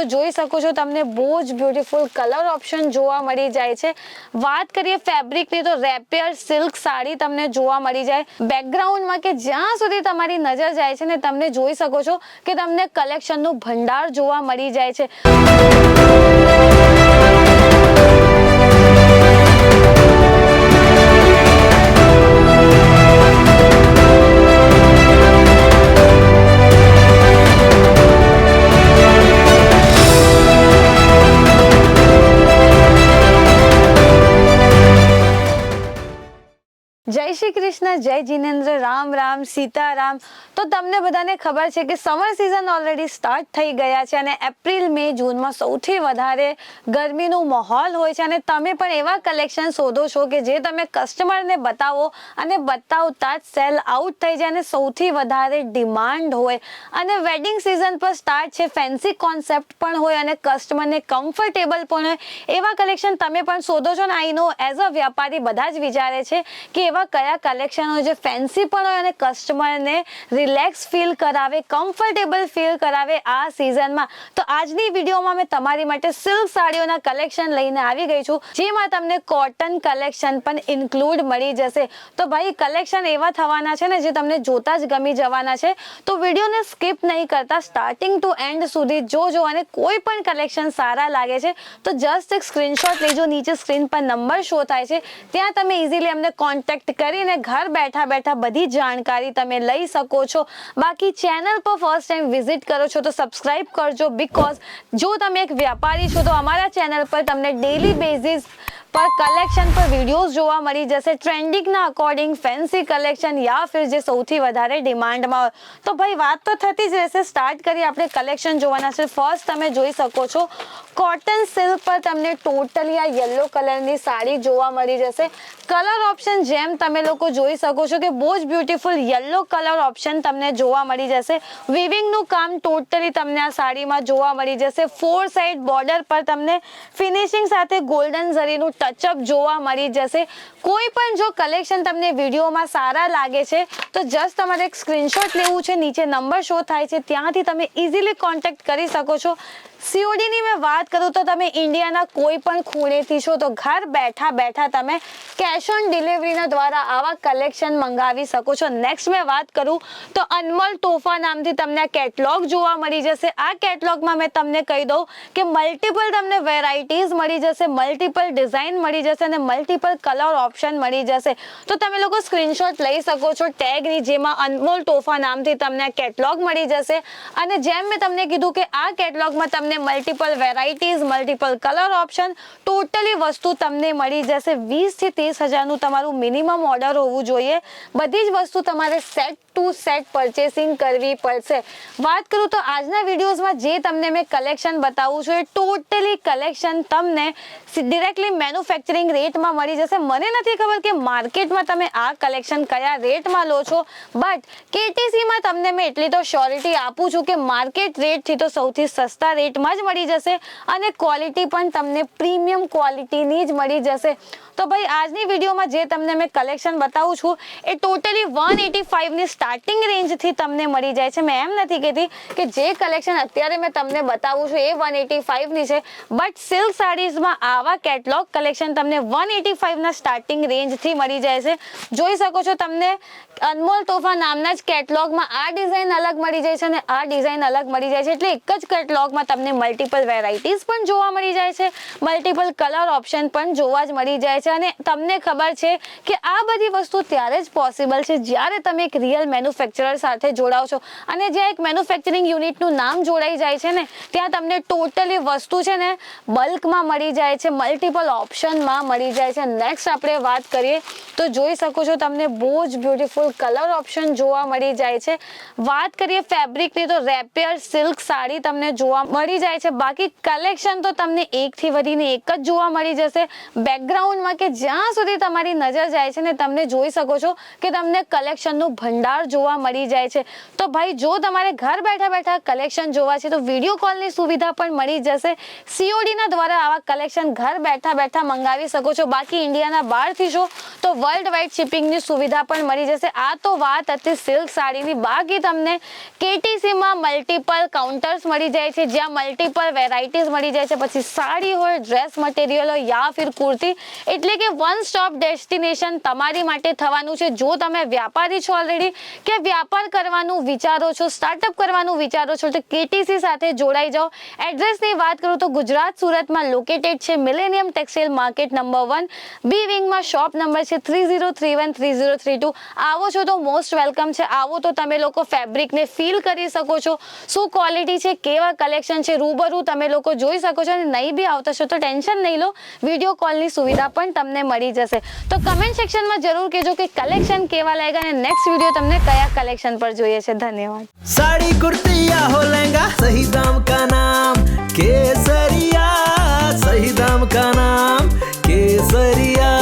તો જોઈ શકો છો, તમને બહુ જ બ્યુટીફુલ કલર ઓપ્શન જોવા મળી જાય છે. વાત કરીએ ફેબ્રિકની તો રેપિયર સિલ્ક સાડી તમને જોવા મળી જાય. બેકગ્રાઉન્ડમાં કે જ્યાં સુધી તમારી નજર જાય છે ને, તમને જોઈ શકો છો કે તમને કલેક્શનનું ભંડાર જોવા મળી જાય છે. શ્રી કૃષ્ણ, જય જીનેન્દ્ર, રામ રામ, સીતારામ. તો તમને બધાને ખબર છે કે સમર સિઝન ઓલરેડી સ્ટાર્ટ થઈ ગયા છે અને એપ્રિલ, મે, જૂનમાં સૌથી વધારે ગરમીનું માહોલ હોય છે અને તમે પણ એવા કલેક્શન શોધો છો કે જે તમે કસ્ટમરને બતાવો અને બતાવતા જ સેલ આઉટ થઈ જાય અને સૌથી વધારે ડિમાન્ડ હોય. અને વેડિંગ સિઝન પર સ્ટાર્ટ છે ફેન્સી કોન્સેપ્ટ પણ હોય અને કસ્ટમરને કમ્ફર્ટેબલ પણ હોય. એવા કલેક્શન તમે પણ શોધો છો ને આઈ નો એઝ અ વ્યાપારી બધા જ વિચારે છે કે એવા કયા કલેક્શન હોય જે ફેન્સી પણ હોય અને કસ્ટમરને રિલેક્સ ફીલ કરાવે કમ્ફર્ટેબલ ફીલ કરાવે આ સિઝનમાં તો આજની વિડીયોમાં મેં તમારી માટે સિલ્ક સાડીઓના કલેક્શન લઈને આવી ગઈ છું, જેમાં તમને કોટન કલેક્શન પણ ઇન્ક્લુડ મળી જશે. તો ભાઈ કલેક્શન એવા થવાના છે ને જે તમને જોતા જ ગમી જવાના છે. તો વિડીયોને સ્કીપ નહીં કરતા સ્ટાર્ટિંગ ટુ એન્ડ સુધી જોજો અને કોઈ પણ કલેક્શન સારા લાગે છે, તો જસ્ટ એક સ્ક્રીનશોટ લેજો. નીચે સ્ક્રીન પર નંબર શો થાય છે. ત્યાં તમે ઇઝીલી અમને કોન્ટેક્ટ કરીને ઘર બેઠા બેઠા બધી જાણકારી તમે લઈ શકો છો. બાકી ચેનલ પર ફર્સ્ટ ટાઈમ વિઝિટ કરો છો તો સબસ્ક્રાઇબ કરજો બીકોઝ જો તમે એક વ્યાપારી છો તો અમારા ચેનલ પર તમને ડેલી બેઝિસ પર કલેક્શન પર વિડીયોઝ જોવા મળી જશે. ટ્રેન્ડિંગના અકોર્ડિંગ ફેન્સી કલેક્શન યા ફિર જે સૌથી વધારે ડિમાન્ડમાં હોય. તો ભાઈ, વાત તો થતી જ રહેશે. સ્ટાર્ટ કરી આપણે કલેક્શન જોવાના છે. ફર્સ્ટ તમે જોઈ શકો છો કોટન સિલ્ક પર તમને ટોટલી આ યલો કલરની સાડી જોવા મળી જશે. કલર ઓપ્શન જેમ તમે લોકો જોઈ શકો છો કે બહુ જ બ્યુટીફુલ યલો કલર ઓપ્શન તમને જોવા મળી જશે. વિવિંગનું કામ ટોટલી તમને આ સાડીમાં જોવા મળી જશે. ફોર સાઈડ બોર્ડર પર તમને ફિનિશિંગ સાથે ગોલ્ડન ઝરીનું ટચઅપ જોવા મળી જશે. કોઈ પણ જો કલેક્શન તમને વિડીયોમાં સારા લાગે છે તો જસ્ટ તમારે એક સ્ક્રીનશોટ લેવું છે, નીચે નંબર શો થાય છે, ત્યાંથી તમે ઇઝીલી કોન્ટેક્ટ કરી શકો છો. સીઓડીની મેં વાત કરું તો તમે ઇન્ડિયાના કોઈ પણ ખૂણેથી છો તો ઘર બેઠા બેઠા તમે કેશ ઓન ડિલિવરીના દ્વારા આવા કલેક્શન મંગાવી શકો છો. નેક્સ્ટ મેં વાત કરું તો અનમોલ તોફા નામથી તમને આ કેટલોગ જોવા મળી જશે. આ કેટલોગમાં મેં તમને કહી દઉં કે મલ્ટિપલ તમને વેરાયટીઝ મળી જશે મલ્ટિપલ ડિઝાઇન મળી જશે અને મલ્ટિપલ કલર ઓપ્શન મળી જશે. તો તમે લોકો સ્ક્રીનશોટ લઈ શકો છો ટેગની જેમાં અનમોલ તોફા નામથી તમને કેટલોગ મળી જશે. અને જેમ મેં તમને કીધું કે આ કેટલોગમાં તમને multiple varieties multiple colour option totally વસ્તુ તમને મળી જશે. વીસથી ત્રીસ હજારનું તમારું મિનિમમ ઓર્ડર હોવું જોઈએ. બધી જ વસ્તુ તમારે સેટ ટુ સેટ પરચેસિંગ કરવી પડશે. વાત કરું તો આજના વિડીયોઝમાં જે તમને મેં કલેક્શન બતાવું છું, એ ટોટલી કલેક્શન તમને ડિરેક્ટલી મેન્યુફેક્ચરિંગ રેટમાં મળી જશે. મને નથી ખબર કે માર્કેટમાં તમે આ કલેક્શન કયા રેટમાં લો છો. બટ કેટીસીમાં તમને મેં એટલી તો શ્યોરિટી આપું છું કે માર્કેટ રેટથી તો સૌથી સસ્તા રેટમાં જ મળી જશે અને ક્વોલિટી પણ તમને પ્રીમિયમ ક્વોલિટીની જ મળી જશે. તો ભાઈ, આજની વિડીયોમાં જે તમને મેં કલેક્શન બતાવું છું, એ ટોટલી વન એટી ફાઇવની સ્ટાર્ટિંગ રેન્જથી તમને મળી જાય છે. મેં એમ નથી કહેતી કે જે કલેક્શન અત્યારે મેં તમને બતાવું છું, એ વન એટી ફાઇવની છે. બટ સિલ્ક સાડીઝમાં આવા કેટલોગ કલેક્શન તમને વન એટી ફાઇવના સ્ટાર્ટિંગ રેન્જથી મળી જાય છે. જોઈ શકો છો તમને અનમોલ તોફા નામના જ કેટલોગમાં આ ડિઝાઇન અલગ મળી જાય છે અને આ ડિઝાઇન અલગ મળી જાય છે એટલે એક જ કેટલોગમાં તમને મલ્ટિપલ વેરાયટીઝ પણ જોવા મળી જાય છે. મલ્ટિપલ કલર ઓપ્શન પણ જોવા જ મળી જાય છે અને તમને ખબર છે કે આ બધી વસ્તુ ત્યારે જ પોસિબલ છે જ્યારે તમે એક રિયલ મેન્યુફેક્ચરર સાથે જોડાઓ છો. અને જ્યાં એક મેન્યુફેક્ચરિંગ યુનિટનું નામ જોડાઈ જાય છે ને, ત્યાં તમને ટોટલી વસ્તુ છે ને બલ્કમાં મળી જાય છે મલ્ટિપલ ઓપ્શનમાં મળી જાય છે. નેક્સ્ટ આપણે વાત કરીએ તો જોઈ શકો છો તમને બહુ જ બ્યુટીફુલ કલર ઓપ્શન જોવા મળી જાય છે. વાત કરીએ ફેબ્રિકની તો રેપિયર સિલ્ક સાડી તમને જોવા મળી જાય છે. બાકી કલેક્શન તો તમને એકથી વધીને એક જ જોવા મળી જશે. બેકગ્રાઉન્ડમાં કે જ્યાં સુધી તમારી નજર જાય છે ને તમને જોઈ શકો છો કે તમને કલેક્શનનું ભંડાર જોવા મળી જાય છે. તો ભાઈ, જો તમારે ઘર બેઠા બેઠા કલેક્શન જોવા છે તો વીડિયો કોલની સુવિધા પણ મળી જશે. સીઓડીના દ્વારા આવા કલેક્શન ઘર બેઠા બેઠા મંગાવી શકો છો. બાકી ઇન્ડિયાના બહારથી છો તો વર્લ્ડ વાઇડ શિપિંગની સુવિધા પણ મળી જશે. આ તો વાત હતી સિલ્ક સાડીની. બાકી તમને કેટીસીમાં મલ્ટિપલ કાઉન્ટર્સ મળી જાય છે. જ્યાં મલ્ટિપલ વેરાયટીઝ મળી જાય છે. પછી સાડી હોય ડ્રેસ મટીરિયલ હોય યા ફિર કુર્તી. એટલે કે વન સ્ટોપ ડેસ્ટિનેશન તમારી માટે થવાનું છે. જો તમે વ્યાપારી છો ઓલરેડી કે વ્યાપાર કરવાનું વિચારો છો સ્ટાર્ટઅપ કરવાનું વિચારો છો, તો કેટીસી સાથે જોડાઈ જાઓ. એડ્રેસની વાત કરું તો ગુજરાત સુરતમાં લોકેટેડ છે millennium textile market number one B વિંગમાં shop number છે three zero three one three zero three two આવો છો તો મોસ્ટ વેલકમ છે આવો તો તમે લોકો ફેબ્રિકને ફીલ કરી શકો છો શું ક્વોલિટી છે કેવા કલેક્શન છે રૂબરૂ તમે લોકો જોઈ શકો છો અને નહીં બી આવતા છો તો ટેન્શન નહીં લો વિડીયો કોલની સુવિધા પણ તમને મળી જશે તો કમેન્ટ સેક્શનમાં જરૂર કહેજો કે કલેક્શન કેવા લાગ્યા અને નેક્સ્ટ વિડીયો તમને કયા કલેક્શન પર જોઈએ છે ધન્યવાદ साड़ी कुर्ती या हो लहंगा सही दाम का नाम केसरिया सही दाम का नाम केसरिया